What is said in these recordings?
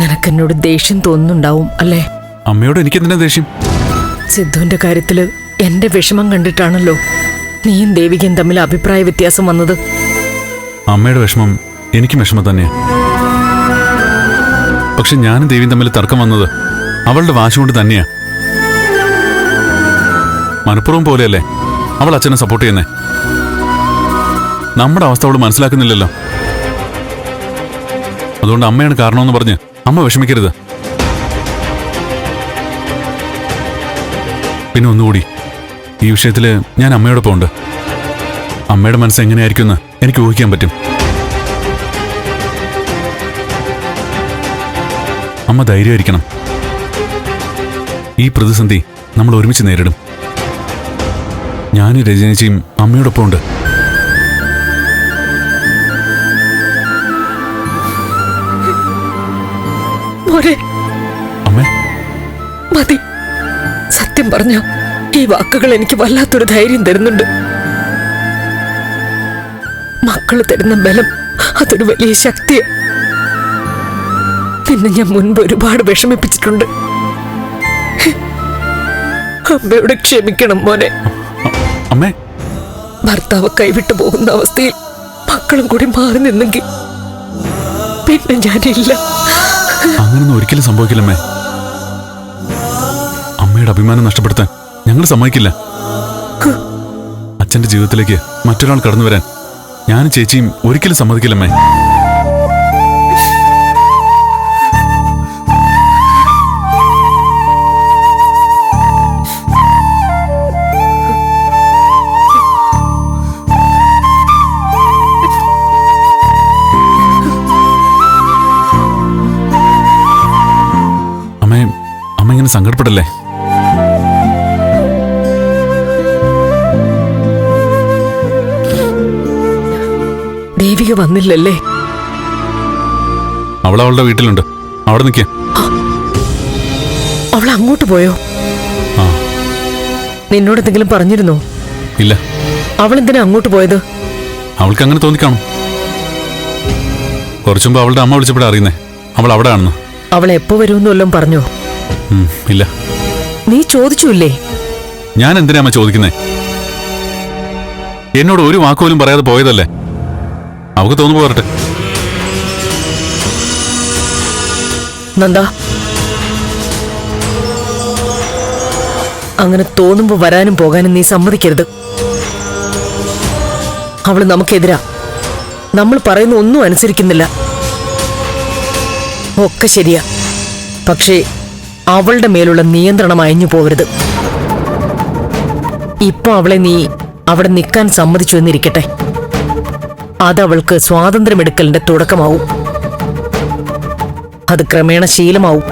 നിനക്കെന്നോട് ദേഷ്യം തോന്നുന്നുണ്ടാവും അല്ലേ? അമ്മയോട് എനിക്ക് എന്തിനാ ദേഷ്യം? സിദ്ധുവിന്റെ കാര്യത്തിൽ എന്റെ വിഷമം കണ്ടിട്ടാണല്ലോ നീയും ദേവികയും തമ്മിൽ അഭിപ്രായ വ്യത്യാസം വന്നത്. അമ്മയുടെ വിഷമം എനിക്കും വിഷമം തന്നെയാ. പക്ഷെ ഞാനും ദേവിയും തമ്മിൽ തർക്കം വന്നത് അവളുടെ വാശി കൊണ്ട് തന്നെയാ. മനഃപൂർവം പോലെയല്ലേ അവൾ അച്ഛനെ സപ്പോർട്ട് ചെയ്യുന്നേ? നമ്മുടെ അവസ്ഥ അവൾ മനസ്സിലാക്കുന്നില്ലല്ലോ. അതുകൊണ്ട് അമ്മയാണ് കാരണമെന്ന് പറഞ്ഞ് അമ്മ വിഷമിക്കരുത്. പിന്നെ ഒന്നുകൂടി ഈ വിഷയത്തിൽ ഞാൻ അമ്മയോടൊപ്പം ഉണ്ട് അമ്മയുടെ മനസ്സ് എങ്ങനെയായിരിക്കുമെന്ന് എനിക്ക് ഊഹിക്കാൻ പറ്റും. അമ്മ ധൈര്യമായിരിക്കണം. ഈ പ്രതിസന്ധി നമ്മൾ ഒരുമിച്ച് നേരിടും. ഞാനും രജനീച്ചയും അമ്മയോടൊപ്പം ഉണ്ട് മോനെ അമ്മേ. മതി. സത്യം പറഞ്ഞ ഈ വാക്കുകൾ എനിക്ക് വല്ലാത്തൊരു ധൈര്യം തരുന്നുണ്ട്. മക്കൾ തരുന്ന ബലം അതൊരു വലിയ ശക്തിയാ. നിന്നെ ഞാൻ മുൻപ് ഒരുപാട് വിഷമിപ്പിച്ചിട്ടുണ്ട്. അമ്മയോട് ക്ഷമിക്കണം മോനെ. അമ്മേ. ഭർത്താവ് കൈവിട്ടു പോകുന്ന അവസ്ഥയിൽ മക്കളും കൂടി മാറി നിന്നെങ്കിൽ പിന്നെ ഞാനില്ല. അങ്ങനൊന്നും ഒരിക്കലും സംഭവിക്കില്ലമ്മേ. അമ്മയുടെ അഭിമാനം നഷ്ടപ്പെടുത്താൻ ഞങ്ങൾ സമ്മതിക്കില്ല. അച്ഛന്റെ ജീവിതത്തിലേക്ക് മറ്റൊരാൾ കടന്നു വരാൻ ഞാനും ചേച്ചിയും ഒരിക്കലും സമ്മതിക്കില്ലമ്മേ. സങ്കടപ്പെടല്ലേ? ദേവിക വന്നില്ലല്ലേ? അവൾ അവളുടെ വീട്ടിലുണ്ട്. അവിടെ നിൽക്കുക അവൾ അങ്ങോട്ട് പോയോ? ആ. നിന്നോട് എന്തെങ്കിലും പറഞ്ഞിരുന്നോ? ഇല്ല. അവൾ എന്തിനാ അങ്ങോട്ട് പോയത്? അവൾക്ക് അങ്ങനെ തോന്നിക്കാണും കുറച്ചുമ്പോ അവളുടെ അമ്മ വിളിച്ചപ്പോഴാണ് അറിയുന്നേ. അവൾ അവിടെ ആണെന്ന്. അവൾ എപ്പോ വരുമെന്ന് വല്ലതും പറഞ്ഞോ? ഇല്ല. നീ ചോദിച്ചില്ലേ? ഞാൻ എന്തിനാ അമ്മ ചോദിക്കുന്നേ? എന്നോട് ഒരു വാക്കുപോലും പറയാതെ പോയതല്ലേ? അവക്ക് തോന്നു പോരട്ടെ നന്ദ. അങ്ങനെ തോന്നുമ്പോ വരാനും പോകാനും നീ സമ്മതിക്കരുത്. അവൾ നമുക്കെതിരാ. നമ്മൾ പറയുന്ന ഒന്നും അനുസരിക്കുന്നില്ല. ഒക്കെ ശരിയാ. പക്ഷേ അവളുടെ മേലുള്ള നിയന്ത്രണം അയഞ്ഞു പോകരുത്. ഇപ്പൊ അവളെ നീ അവിടെ നിൽക്കാൻ സമ്മതിച്ചു എന്നിരിക്കട്ടെ. അതവൾക്ക് സ്വാതന്ത്ര്യമെടുക്കലിന്റെ തുടക്കമാവും. അത് ക്രമേണ ശീലമാവും.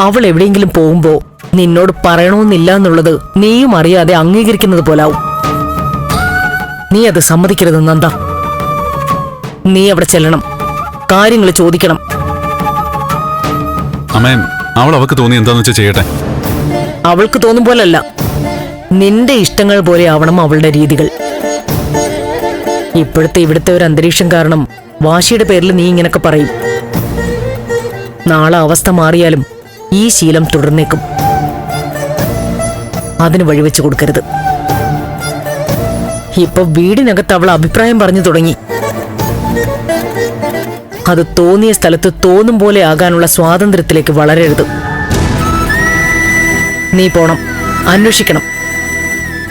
അവൾ എവിടെയെങ്കിലും പോകുമ്പോ നിന്നോട് പറയണമെന്നില്ല എന്നുള്ളത് നീയും അറിയാതെ അംഗീകരിക്കുന്നത് പോലാവും. നീ അത് സമ്മതിക്കരുത് നന്ദ. നീ അവിടെ ചെല്ലണം. കാര്യങ്ങൾ ചോദിക്കണം. അമ്മേ അവൾ അവൾക്ക് തോന്നി എന്താന്ന് വെച്ചാൽ ചെയ്യട്ടെ? അവൾക്ക് തോന്നും പോലല്ല. നിന്റെ ഇഷ്ടങ്ങൾ പോലെ ആവണം അവളുടെ രീതികൾ. ഇപ്പോഴത്തെ ഇവിടുത്തെ ഒരു അന്തരീക്ഷം കാരണം വാശിയുടെ പേരിൽ നീ ഇങ്ങനൊക്കെ പറയും. നാളെ അവസ്ഥ മാറിയാലും ഈ ശീലം തുടർന്നേക്കും. അതിന് വഴിവെച്ച് കൊടുക്കരുത്. ഇപ്പൊ വീടിനകത്ത് അവൾ അഭിപ്രായം പറഞ്ഞു തുടങ്ങി. അത് തോന്നിയ സ്ഥലത്ത് തോന്നും പോലെ ആകാനുള്ള സ്വാതന്ത്ര്യത്തിലേക്ക് വളരരുത്. നീ പോണം. അന്വേഷിക്കണം.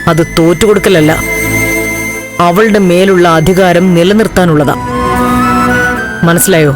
അത് തോറ്റുകൊടുക്കലല്ല. അവളുടെ മേലുള്ള അധികാരം നിലനിർത്താനുള്ളതാ. മനസ്സിലായോ?